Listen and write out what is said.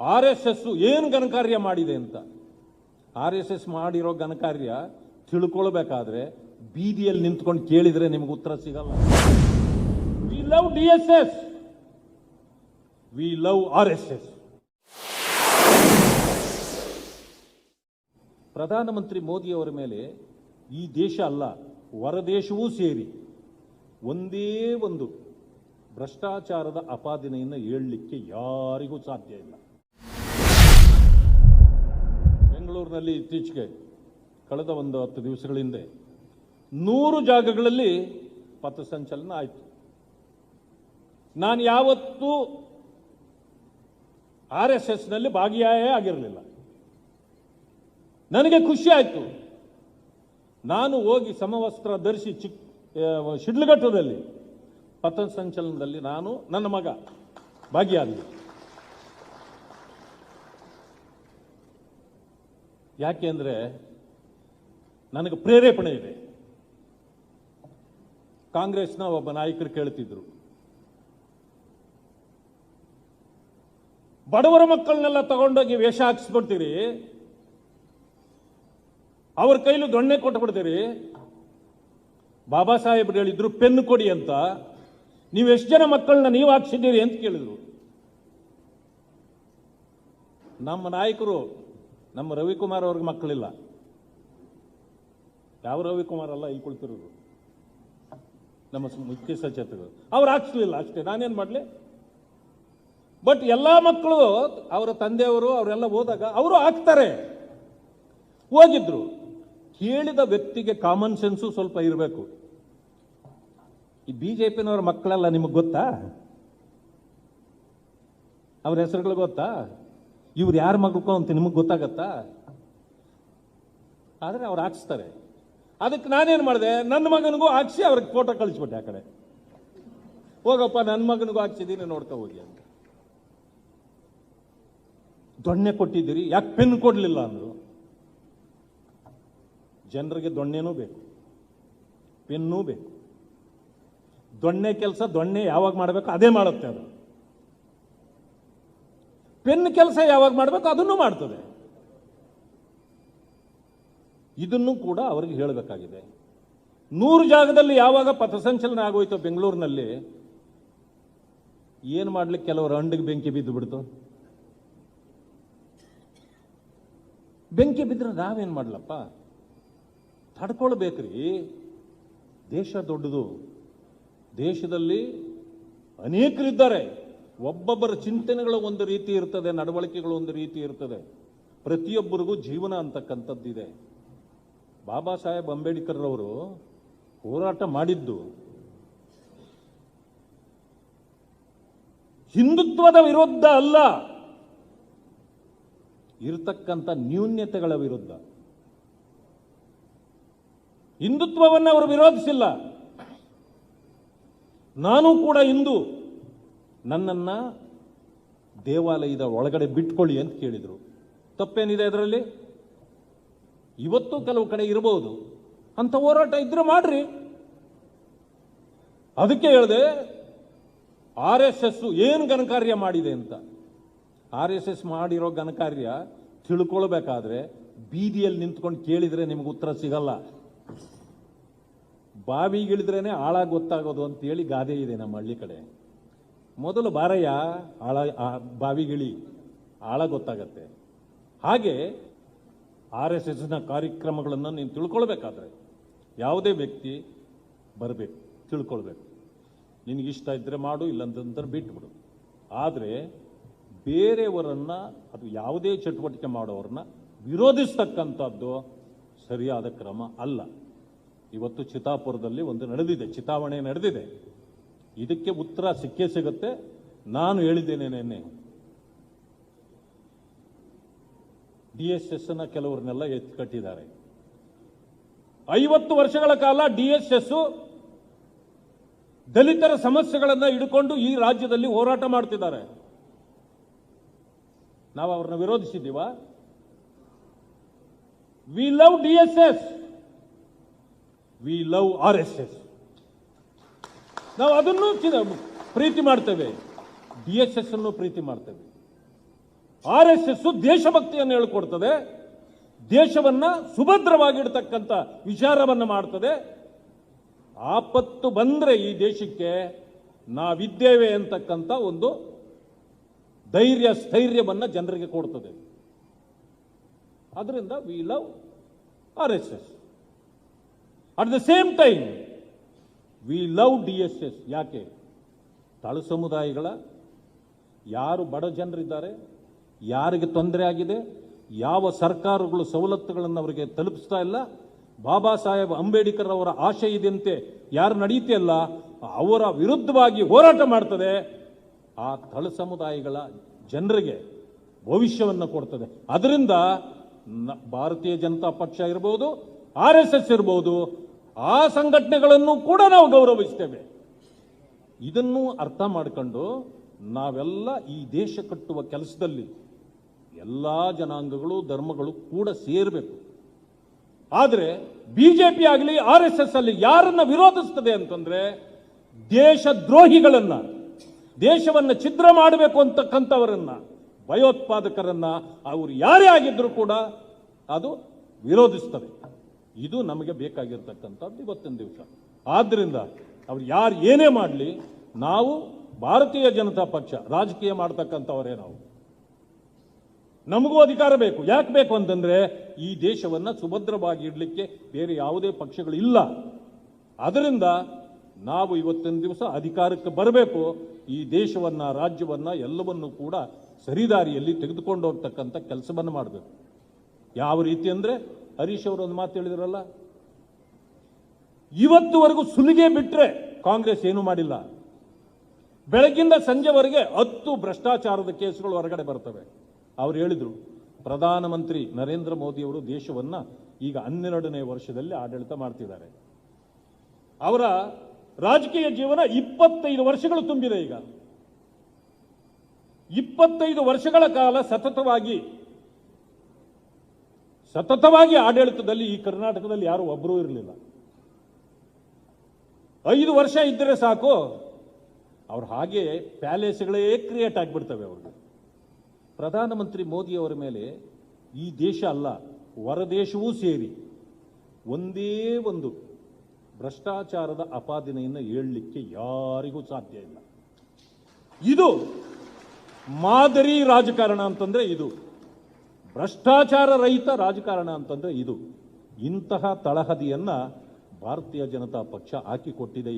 R S S ಏನು ಘನಕಾರ್ಯ ಮಾಡಿದೆ ಅಂತ. ಆರ್ ಎಸ್ ಎಸ್ ಮಾಡಿರೋ ಘನಕಾರ್ಯ ತಿಳ್ಕೊಳ್ಬೇಕಾದ್ರೆ ಬೀದಿಯಲ್ಲಿ ನಿಂತ್ಕೊಂಡು ಕೇಳಿದ್ರೆ ನಿಮ್ಗೆ ಉತ್ತರ ಸಿಗಲ್ಲ. We love D S S we love R S S ಪ್ರಧಾನಮಂತ್ರಿ ಮೋದಿಯವರ ಮೇಲೆ ಈ ದೇಶ ಅಲ್ಲ, ಹೊರದೇಶವೂ ಸೇರಿ ಒಂದೇ ಒಂದು ಭ್ರಷ್ಟಾಚಾರದ ಅಪಾದಿನೆಯನ್ನು ಹೇಳಲಿಕ್ಕೆ ಯಾರಿಗೂ ಸಾಧ್ಯ ಇಲ್ಲ. ಬೆಂಗಳೂರಿನಲ್ಲಿ ಇತ್ತೀಚೆಗೆ, ಕಳೆದ ಒಂದು ಹತ್ತು ದಿವಸಗಳ ಹಿಂದೆ, ನೂರು ಜಾಗಗಳಲ್ಲಿ ಪಥಸಂಚಲನ ಆಯಿತು. ನಾನು ಯಾವತ್ತೂ ಆರ್ ಎಸ್ ಎಸ್ನಲ್ಲಿ ಭಾಗಿಯೇ ಆಗಿರಲಿಲ್ಲ. ನನಗೆ ಖುಷಿ ಆಯಿತು. ನಾನು ಹೋಗಿ ಸಮವಸ್ತ್ರ ಧರಿಸಿ ಚಿಕ್ ಶಿಡ್ಲಘಟ್ಟದಲ್ಲಿ ಪಥಸಂಚಲನದಲ್ಲಿ ನಾನು ನನ್ನ ಮಗ ಭಾಗಿಯಾದ್ವಿ ಅಂದರೆ ನನಗೆ ಪ್ರೇರೇಪಣೆ ಇದೆ. ಕಾಂಗ್ರೆಸ್ನ ಒಬ್ಬ ನಾಯಕರು ಕೇಳ್ತಿದ್ರು. ಬಡವರ ಮಕ್ಕಳನ್ನೆಲ್ಲ ತಗೊಂಡೋಗಿ ವೇಷ ಹಾಕಿಸ್ಬಿಡ್ತೀರಿ. ಅವ್ರ ಕೈಲೂ ದೊಣ್ಣೆ ಕೊಟ್ಟು ಬಿಡ್ತೀರಿ ಬಾಬಾ ಸಾಹೇಬ್ರು ಹೇಳಿದ್ರು, ಪೆನ್ ಕೊಡಿ ಅಂತ. ನೀವು ಎಷ್ಟು ಜನ ಮಕ್ಕಳನ್ನ ನೀವು ಹಾಕ್ಸಿದ್ದೀರಿ? ಅಂತ ಕೇಳಿದ್ರು. ನಮ್ಮ ನಾಯಕರು ನಮ್ಮ ರವಿಕುಮಾರ್ ಅವ್ರಿಗೆ ಮಕ್ಕಳಿಲ್ಲ. ಯಾವ ರವಿಕುಮಾರ್ ಅಲ್ಲ, ಇಲ್ಲಿ ಕುಳಿತಿರೋದು? ನಮ್ಮ ಮುಖ್ಯ ಸಚೇತಕರು. ಅವ್ರು ಹಾಕ್ಸ್ಲಿಲ್ಲ ಅಷ್ಟೇ, ನಾನೇನು ಮಾಡ್ಲಿ? ಬಟ್ ಎಲ್ಲಾ ಮಕ್ಕಳು, ಅವರ ತಂದೆಯವರು, ಅವರೆಲ್ಲ ಹೋದಾಗ ಅವರು ಹಾಕ್ತಾರೆ. ಹೋಗಿದ್ರು. ಕೇಳಿದ ವ್ಯಕ್ತಿಗೆ ಕಾಮನ್ ಸೆನ್ಸು ಸ್ವಲ್ಪ ಇರಬೇಕು. ಈ ಬಿಜೆಪಿನವರ ಮಕ್ಕಳೆಲ್ಲ ನಿಮಗೆ ಗೊತ್ತಾ? ಅವ್ರ ಹೆಸರುಗಳು ಗೊತ್ತಾ? ಇವ್ರು ಯಾರ ಮಗಕ್ಕೋ ಅಂತ ನಿಮಗೆ ಗೊತ್ತಾಗತ್ತಾ? ಆದರೆ ಅವ್ರು ಹಾಕ್ಸ್ತಾರೆ. ಅದಕ್ಕೆ ನಾನೇನು ಮಾಡಿದೆ? ನನ್ನ ಮಗನಿಗೂ ಹಾಕ್ಸಿ ಅವ್ರಿಗೆ ಫೋಟೋ ಕಳಿಸ್ಬಿಟ್ಟೆ ಆ ಕಡೆ. ಹೋಗಪ್ಪ ನನ್ನ ಮಗನಿಗೂ ಹಾಕ್ಸಿದ್ದೀನಿ ನೋಡ್ತಾ ಹೋಗಿ ಅಂತ. ದೊಣ್ಣೆ ಕೊಟ್ಟಿದ್ದೀರಿ, ಯಾಕೆ ಪೆನ್ ಕೊಡಲಿಲ್ಲ ಅಂದರು? ಜನರಿಗೆ ದೊಣ್ಣೆನೂ ಬೇಕು. ಪೆನ್ನೂ ಬೇಕು. ದೊಣ್ಣೆ ಕೆಲಸ ದೊಣ್ಣೆ ಯಾವಾಗ ಮಾಡಬೇಕು ಅದೇ ಮಾಡುತ್ತೆ ಅದು. ಪೆನ್ ಕೆಲಸ ಯಾವಾಗ ಮಾಡಬೇಕು ಅದನ್ನು ಮಾಡ್ತದೆ. ಇದನ್ನು ಕೂಡ ಅವರಿಗೆ ಹೇಳಬೇಕಾಗಿದೆ. ನೂರು ಜಾಗದಲ್ಲಿ ಯಾವಾಗ ಪಥಸಂಚಲನ ಆಗೋಯ್ತೋ ಬೆಂಗಳೂರಿನಲ್ಲಿ, ಏನು ಮಾಡ್ಲಿಕ್ಕೆ ಕೆಲವರು ಅಂಡಿಗೆ ಬೆಂಕಿ ಬಿದ್ದು ಬಿಡ್ತು? ಬೆಂಕಿ ಬಿದ್ದರೆ ನಾವೇನು ಮಾಡ್ಲಪ್ಪ? ತಡ್ಕೊಳ್ಬೇಕ್ರಿ. ದೇಶ ದೊಡ್ಡದು. ದೇಶದಲ್ಲಿ ಅನೇಕರಿದ್ದಾರೆ. ಒಬ್ಬೊಬ್ಬರ ಚಿಂತನೆಗಳು ಒಂದು ರೀತಿ ಇರ್ತದೆ, ನಡವಳಿಕೆಗಳು ಒಂದು ರೀತಿ ಇರ್ತದೆ. ಪ್ರತಿಯೊಬ್ಬರಿಗೂ ಜೀವನ ಅಂತಕ್ಕಂಥದ್ದಿದೆ. ಬಾಬಾ ಸಾಹೇಬ್ ಅಂಬೇಡ್ಕರ್ ಅವರು ಹೋರಾಟ ಮಾಡಿದ್ದು ಹಿಂದುತ್ವದ ವಿರುದ್ಧ ಅಲ್ಲ, ಇರತಕ್ಕಂಥ ನ್ಯೂನ್ಯತೆಗಳ ವಿರುದ್ಧ. ಹಿಂದುತ್ವವನ್ನು ಅವರು ವಿರೋಧಿಸಿಲ್ಲ. ನಾನು ಕೂಡ ಹಿಂದೂ. ನನ್ನನ್ನ ದೇವಾಲಯದ ಒಳಗಡೆ ಬಿಟ್ಕೊಳ್ಳಿ ಅಂತ ಕೇಳಿದರು. ತಪ್ಪೇನಿದೆ ಅದರಲ್ಲಿ? ಇವತ್ತು ಕೆಲವು ಕಡೆ ಇರಬಹುದು ಅಂತ ಹೋರಾಟ ಇದ್ರೆ ಮಾಡ್ರಿ. ಅದಕ್ಕೆ ಹೇಳಿದೆ, ಆರ್ ಎಸ್ ಎಸ್ ಏನು ಘನಕಾರ್ಯ ಮಾಡಿದೆ ಅಂತ. ಆರ್ ಎಸ್ ಎಸ್ ಮಾಡಿರೋ ಘನಕಾರ್ಯ ತಿಳ್ಕೊಳ್ಬೇಕಾದ್ರೆ ಬೀದಿಯಲ್ಲಿ ನಿಂತ್ಕೊಂಡು ಕೇಳಿದ್ರೆ ನಿಮ್ಗೆ ಉತ್ತರ ಸಿಗಲ್ಲ. ಬಾವಿಗಿಳಿದ್ರೇನೆ ಆಳಾಗಿ ಗೊತ್ತಾಗೋದು ಅಂತೇಳಿ ಗಾದೆ ಇದೆ ನಮ್ಮ ಹಳ್ಳಿ ಕಡೆ. ಮೊದಲು ಬಾರಯ್ಯ ಆಳ ಬಾವಿಗಿಳಿ ಆಳ ಗೊತ್ತಾಗತ್ತೆ. ಹಾಗೆ ಆರ್ ಎಸ್ ಎಸ್ನ ಕಾರ್ಯಕ್ರಮಗಳನ್ನು ನೀನು ತಿಳ್ಕೊಳ್ಬೇಕಾದ್ರೆ ಯಾವುದೇ ವ್ಯಕ್ತಿ ಬರಬೇಕು, ತಿಳ್ಕೊಳ್ಬೇಕು. ನಿನಗಿಷ್ಟ ಇಷ್ಟ ಇದ್ರೆ ಮಾಡು ಇಲ್ಲಂತಂದ್ರೆ ಬಿಟ್ಬಿಡು. ಆದರೆ ಬೇರೆಯವರನ್ನು ಅದು ಯಾವುದೇ ಚಟುವಟಿಕೆ ಮಾಡೋರನ್ನ ವಿರೋಧಿಸ್ತಕ್ಕಂಥದ್ದು ಸರಿಯಾದ ಕ್ರಮ ಅಲ್ಲ. ಇವತ್ತು ಚಿತಾಪುರದಲ್ಲಿ ಒಂದು ನಡೆದಿದೆ, ಚಿತಾವಣೆ ನಡೆದಿದೆ. ಇದಕ್ಕೆ ಉತ್ತರ ಸಿಕ್ಕೇ ಸಿಗುತ್ತೆ. ನಾನು ಹೇಳಿದ್ದೇನೆ ನಿನ್ನೆ. ಡಿ ಎಸ್ ಎಸ್ನ ಕೆಲವ್ರನ್ನೆಲ್ಲ ಎತ್ತಿ ಕಟ್ಟಿದ್ದಾರೆ. ಐವತ್ತು ವರ್ಷಗಳ ಕಾಲ ಡಿ ಎಸ್ ಎಸ್ ದಲಿತರ ಸಮಸ್ಯೆಗಳನ್ನ ಹಿಡ್ಕೊಂಡು ಈ ರಾಜ್ಯದಲ್ಲಿ ಹೋರಾಟ ಮಾಡ್ತಿದ್ದಾರೆ. ನಾವು ಅವ್ರನ್ನ ವಿರೋಧಿಸಿದ್ದೀವ? We love D S S we love R S S ನಾವು ಅದನ್ನು ಪ್ರೀತಿ ಮಾಡ್ತೇವೆ. ಡಿ ಎಸ್ ಎಸ್ ಅನ್ನು ಪ್ರೀತಿ ಮಾಡ್ತೇವೆ. ಆರ್ ಎಸ್ ಎಸ್ ದೇಶಭಕ್ತಿಯನ್ನು ಹೇಳ್ಕೊಡ್ತದೆ. ದೇಶವನ್ನ ಸುಭದ್ರವಾಗಿಡ್ತಕ್ಕಂಥ ವಿಚಾರವನ್ನ ಮಾಡ್ತದೆ. ಆಪತ್ತು ಬಂದ್ರೆ ಈ ದೇಶಕ್ಕೆ ನಾವಿದ್ದೇವೆ ಅಂತಕ್ಕಂಥ ಒಂದು ಧೈರ್ಯ, ಸ್ಥೈರ್ಯವನ್ನ ಜನರಿಗೆ ಕೊಡ್ತದೆ. ಅದರಿಂದ we love R S S at the same time we love D S S ಯಾಕೆ? ತಳ ಸಮುದಾಯಗಳ ಯಾರು ಬಡ ಜನರಿದ್ದಾರೆ, ಯಾರಿಗೆ ತೊಂದರೆ ಆಗಿದೆ, ಯಾವ ಸರ್ಕಾರಗಳು ಸವಲತ್ತುಗಳನ್ನು ಅವರಿಗೆ ತಲುಪಿಸ್ತಾ ಇಲ್ಲ, ಬಾಬಾ ಸಾಹೇಬ್ ಅಂಬೇಡ್ಕರ್ ಅವರ ಆಶೆ ಯಾರು ನಡೀತಿಯಲ್ಲ, ಅವರ ವಿರುದ್ಧವಾಗಿ ಹೋರಾಟ ಮಾಡ್ತದೆ. ಆ ತಳ ಸಮುದಾಯಗಳ ಜನರಿಗೆ ಭವಿಷ್ಯವನ್ನು ಕೊಡ್ತದೆ. ಅದರಿಂದ ಭಾರತೀಯ ಜನತಾ ಪಕ್ಷ ಇರಬಹುದು ಆರ್ ಎಸ್ ಎಸ್ ಇರಬಹುದು ಆ ಸಂಘಟನೆಗಳನ್ನು ಕೂಡ ನಾವು ಗೌರವಿಸ್ತೇವೆ. ಇದನ್ನು ಅರ್ಥ ಮಾಡಿಕೊಂಡು ನಾವೆಲ್ಲ ಈ ದೇಶ ಕಟ್ಟುವ ಕೆಲಸದಲ್ಲಿ ಎಲ್ಲ ಜನಾಂಗಗಳು, ಧರ್ಮಗಳು ಕೂಡ ಸೇರಬೇಕು. ಆದರೆ ಬಿಜೆಪಿ ಆಗಲಿ, ಆರ್ ಎಸ್ ಎಸ್ ಅಲ್ಲಿ ಯಾರನ್ನ ವಿರೋಧಿಸ್ತದೆ ಅಂತಂದ್ರೆ ದೇಶದ್ರೋಹಿಗಳನ್ನ, ದೇಶವನ್ನು ಛಿದ್ರ ಮಾಡಬೇಕು ಅಂತಕ್ಕಂಥವರನ್ನ, ಭಯೋತ್ಪಾದಕರನ್ನ, ಅವರು ಯಾರೇ ಆಗಿದ್ರು ಕೂಡ ಅದು ವಿರೋಧಿಸ್ತದೆ. ಇದು ನಮಗೆ ಬೇಕಾಗಿರ್ತಕ್ಕಂಥದ್ದು ಇವತ್ತಿನ ದಿವಸ. ಆದ್ದರಿಂದ ಅವ್ರು ಯಾರು ಏನೇ ಮಾಡಲಿ, ನಾವು ಭಾರತೀಯ ಜನತಾ ಪಕ್ಷ ರಾಜಕೀಯ ಮಾಡ್ತಕ್ಕಂಥವರೇ ನಾವು. ನಮಗೂ ಅಧಿಕಾರ ಬೇಕು. ಯಾಕೆ ಬೇಕು ಅಂತಂದರೆ ಈ ದೇಶವನ್ನು ಸುಭದ್ರವಾಗಿ ಇಡಲಿಕ್ಕೆ ಬೇರೆ ಯಾವುದೇ ಪಕ್ಷಗಳು ಇಲ್ಲ. ಅದರಿಂದ ನಾವು ಇವತ್ತಿನ ದಿವಸ ಅಧಿಕಾರಕ್ಕೆ ಬರಬೇಕು. ಈ ದೇಶವನ್ನು, ರಾಜ್ಯವನ್ನು ಎಲ್ಲವನ್ನು ಕೂಡ ಸರಿದಾರಿಯಲ್ಲಿ ತೆಗೆದುಕೊಂಡು ಹೋಗ್ತಕ್ಕಂಥ ಕೆಲಸವನ್ನು ಮಾಡಬೇಕು. ಯಾವ ರೀತಿ ಅಂದ್ರೆ ಹರೀಶ್ ಅವರು ಒಂದು ಮಾತು ಹೇಳಿದ್ರಲ್ಲ? ಇವತ್ತುವರೆಗೂ ಸುಲಿಗೆ ಬಿಟ್ರೆ ಕಾಂಗ್ರೆಸ್ ಏನು ಮಾಡಿಲ್ಲ. ಬೆಳಗಿಂದ ಸಂಜೆವರೆಗೆ ಹತ್ತು ಭ್ರಷ್ಟಾಚಾರದ ಕೇಸುಗಳು ಹೊರಗಡೆ ಬರ್ತವೆ. ಅವ್ರು ಹೇಳಿದ್ರು, ಪ್ರಧಾನಮಂತ್ರಿ ನರೇಂದ್ರ ಮೋದಿ ಅವರು ದೇಶವನ್ನ ಈಗ ಹನ್ನೆರಡನೇ ವರ್ಷದಲ್ಲಿ ಆಡಳಿತ ಮಾಡ್ತಿದ್ದಾರೆ. ಅವರ ರಾಜಕೀಯ ಜೀವನ ಇಪ್ಪತ್ತೈದು ವರ್ಷಗಳು ತುಂಬಿದೆ ಈಗ. ಇಪ್ಪತ್ತೈದು ವರ್ಷಗಳ ಕಾಲ ಸತತವಾಗಿ ಸತತವಾಗಿ ಆಡಳಿತದಲ್ಲಿ ಈ ಕರ್ನಾಟಕದಲ್ಲಿ ಯಾರು ಒಬ್ಬರೂ ಇರಲಿಲ್ಲ. ಐದು ವರ್ಷ ಇದ್ದರೆ ಸಾಕು, ಅವ್ರು ಹಾಗೆ ಪ್ಯಾಲೇಸ್ಗಳೇ ಕ್ರಿಯೇಟ್ ಆಗಿಬಿಡ್ತವೆ ಅವ್ರಿಗೆ. ಪ್ರಧಾನಮಂತ್ರಿ ಮೋದಿ ಅವರ ಮೇಲೆ ಈ ದೇಶ ಅಲ್ಲ, ಹೊರದೇಶವೂ ಸೇರಿ ಒಂದೇ ಒಂದು ಭ್ರಷ್ಟಾಚಾರದ ಅಪಾದನೆಯನ್ನು ಹೇಳಲಿಕ್ಕೆ ಯಾರಿಗೂ ಸಾಧ್ಯ ಇಲ್ಲ. ಇದು ಮಾದರಿ ರಾಜಕಾರಣ ಅಂತಂದರೆ ಇದು. ಭ್ರಷ್ಟಾಚಾರ ರಹಿತ ರಾಜಕಾರಣ ಅಂತಂದ್ರೆ ಇದು. ಇಂತಹ ತಳಹದಿಯನ್ನ ಭಾರತೀಯ ಜನತಾ ಪಕ್ಷ ಹಾಕಿಕೊಟ್ಟಿದೆ